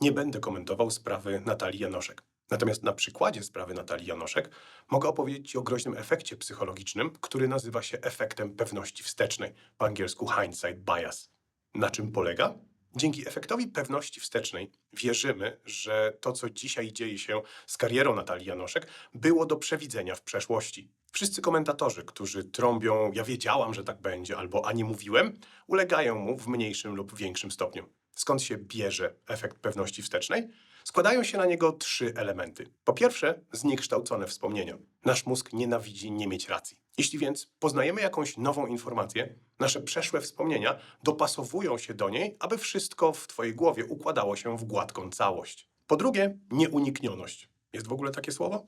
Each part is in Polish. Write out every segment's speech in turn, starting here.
Nie będę komentował sprawy Natalii Janoszek. Natomiast na przykładzie sprawy Natalii Janoszek mogę opowiedzieć o groźnym efekcie psychologicznym, który nazywa się efektem pewności wstecznej, po angielsku hindsight bias. Na czym polega? Dzięki efektowi pewności wstecznej wierzymy, że to, co dzisiaj dzieje się z karierą Natalii Janoszek, było do przewidzenia w przeszłości. Wszyscy komentatorzy, którzy trąbią, ja wiedziałam, że tak będzie, albo a nie mówiłem, ulegają mu w mniejszym lub większym stopniu. Skąd się bierze efekt pewności wstecznej? Składają się na niego trzy elementy. Po pierwsze, zniekształcone wspomnienia. Nasz mózg nienawidzi nie mieć racji. Jeśli więc poznajemy jakąś nową informację, nasze przeszłe wspomnienia dopasowują się do niej, aby wszystko w Twojej głowie układało się w gładką całość. Po drugie, nieuniknioność. Jest w ogóle takie słowo?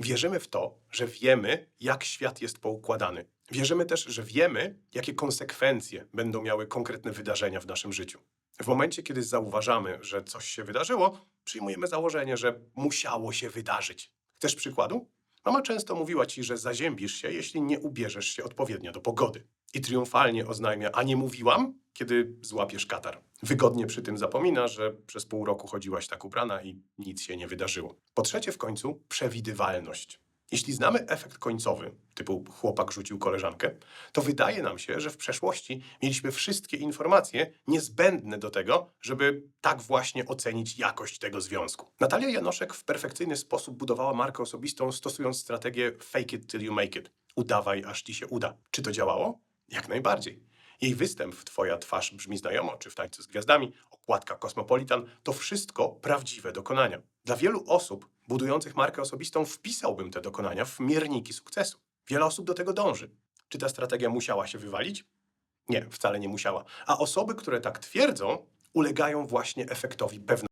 Wierzymy w to, że wiemy, jak świat jest poukładany. Wierzymy też, że wiemy, jakie konsekwencje będą miały konkretne wydarzenia w naszym życiu. W momencie, kiedy zauważamy, że coś się wydarzyło, przyjmujemy założenie, że musiało się wydarzyć. Chcesz przykładu? Mama często mówiła ci, że zaziębisz się, jeśli nie ubierzesz się odpowiednio do pogody. I triumfalnie oznajmia, a nie mówiłam, kiedy złapiesz katar. Wygodnie przy tym zapomina, że przez pół roku chodziłaś tak ubrana i nic się nie wydarzyło. Po trzecie w końcu przewidywalność. Jeśli znamy efekt końcowy, typu chłopak rzucił koleżankę, to wydaje nam się, że w przeszłości mieliśmy wszystkie informacje niezbędne do tego, żeby tak właśnie ocenić jakość tego związku. Natalia Janoszek w perfekcyjny sposób budowała markę osobistą, stosując strategię fake it till you make it. Udawaj, aż ci się uda. Czy to działało? Jak najbardziej. Jej występ w Twoja twarz brzmi znajomo, czy w Tańcu z Gwiazdami, okładka Cosmopolitan, to wszystko prawdziwe dokonania. Dla wielu osób budujących markę osobistą wpisałbym te dokonania w mierniki sukcesu. Wiele osób do tego dąży. Czy ta strategia musiała się wywalić? Nie, wcale nie musiała. A osoby, które tak twierdzą, ulegają właśnie efektowi pewności.